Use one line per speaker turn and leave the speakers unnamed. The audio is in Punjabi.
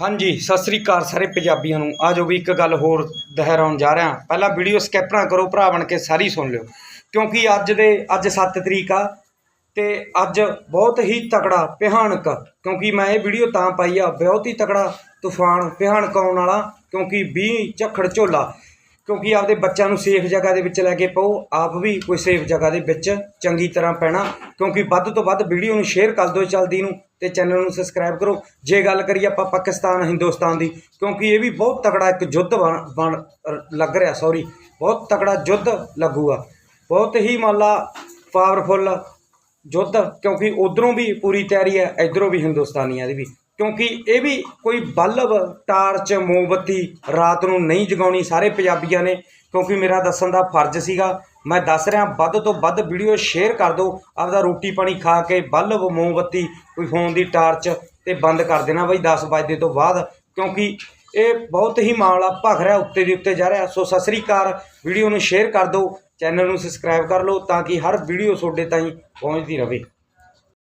ਹਾਂਜੀ, ਸਤਿ ਸ੍ਰੀ ਅਕਾਲ ਸਾਰੇ ਪੰਜਾਬੀਆਂ ਨੂੰ। ਆਜੋ ਵੀ ਇੱਕ ਗੱਲ ਹੋਰ ਦੁਹਰਾਉਣ ਜਾ ਰਿਹਾ ਪਹਿਲਾਂ ਵੀਡੀਓ ਸਕਿਪ ਨਾ ਕਰੋ, ਭਰਾ ਬਣ ਕੇ ਸਾਰੀ ਸੁਣ ਲਿਓ। ਕਿਉਂਕਿ ਅੱਜ ਦੇ, ਅੱਜ 7 ਤਰੀਕ ਆ ਤੇ ਅੱਜ ਬਹੁਤ ਹੀ ਤਕੜਾ, ਭਿਆਨਕ, ਕਿਉਂਕਿ ਮੈਂ ਇਹ ਵੀਡੀਓ ਤਾਂ ਪਾਈ ਆ, ਬਹੁਤ ਹੀ ਤਕੜਾ ਤੂਫਾਨ, ਭਿਆਨਕ ਆਉਣ ਵਾਲਾ, ਕਿਉਂਕਿ 20 ਝੱਖੜ ਝੋਲਾ। ਕਿਉਂਕਿ ਆਪਦੇ ਬੱਚਿਆਂ ਨੂੰ ਸੇਫ ਜਗ੍ਹਾ ਦੇ ਵਿੱਚ ਲੈ ਕੇ ਪਾਓ, ਆਪ ਵੀ ਕੋਈ ਸੇਫ ਜਗ੍ਹਾ ਦੇ ਵਿੱਚ ਚੰਗੀ ਤਰ੍ਹਾਂ ਪੈਣਾ। ਕਿਉਂਕਿ ਵੱਧ ਤੋਂ ਵੱਧ ਵੀਡੀਓ ਨੂੰ ਸ਼ੇਅਰ ਕਰ ਦਿਓ ਚਲਦੀ ਨੂੰ। ਤੇ ਚੈਨਲ ਨੂੰ ਸਬਸਕ੍ਰਾਈਬ ਕਰੋ। ਜੇ ਗੱਲ ਕਰੀਏ ਆਪਾਂ ਪਾਕਿਸਤਾਨ, ਹਿੰਦੁਸਤਾਨ ਦੀ, ਕਿਉਂਕਿ ਇਹ ਵੀ ਬਹੁਤ ਤਕੜਾ ਇੱਕ ਯੁੱਧ ਬਣ ਬਣ ਲੱਗ ਰਿਹਾ ਸੌਰੀ ਬਹੁਤ ਤਕੜਾ ਯੁੱਧ ਲੱਗੂਗਾ। ਬਹੁਤ ਹੀ ਮਾਲਾ ਪਾਵਰਫੁੱਲ ਯੁੱਧ, ਕਿਉਂਕਿ ਉਧਰੋਂ ਵੀ ਪੂਰੀ ਤਿਆਰੀ ਹੈ, ਇਧਰੋਂ ਵੀ ਹਿੰਦੁਸਤਾਨੀਆਂ ਦੀ ਵੀ। ਕਿਉਂਕਿ ਇਹ ਵੀ ਕੋਈ ਬਲਬ, ਟਾਰਚ, ਮੋਮਬੱਤੀ ਰਾਤ ਨੂੰ ਨਹੀਂ ਜਗਾਉਣੀ, ਸਾਰੇ ਪੰਜਾਬੀਆਂ ਨੇ, ਕਿਉਂਕਿ ਮੇਰਾ ਦੱਸਣ ਦਾ ਫਰਜ਼ ਸੀਗਾ ਮੈਂ ਦੱਸ ਰਿਹਾ, ਵੱਧ ਤੋਂ ਵੱਧ ਵੀਡੀਓ ਸ਼ੇਅਰ ਕਰ ਦਿਓ। ਆਪਦਾ ਰੋਟੀ ਪਾਣੀ ਖਾ ਕੇ ਬਲਬ, ਮੋਮਬੱਤੀ, ਕੋਈ ਫੋਨ ਦੀ ਟਾਰਚ ਤੇ ਬੰਦ ਕਰ ਦੇਣਾ ਬਈ 10 ਵਜੇ ਤੋਂ ਬਾਅਦ। ਕਿਉਂਕਿ ਇਹ ਬਹੁਤ ਹੀ ਮਾਮਲਾ ਭਖ ਰਿਹਾ, ਉੱਤੇ ਦੀ ਉੱਤੇ ਜਾ ਰਿਹਾ। ਸੋ ਸਤਿ ਸ੍ਰੀ ਅਕਾਲ ਵੀਡੀਓ ਨੂੰ ਸ਼ੇਅਰ ਕਰ ਦਿਓ ਚੈਨਲ ਨੂੰ ਸਬਸਕ੍ਰਾਈਬ ਕਰ ਲਓ, ਤਾਂ ਕਿ ਹਰ ਵੀਡੀਓ ਤੁਹਾਡੇ ਤਾਈਂ ਪਹੁੰਚਦੀ ਰਹੇ।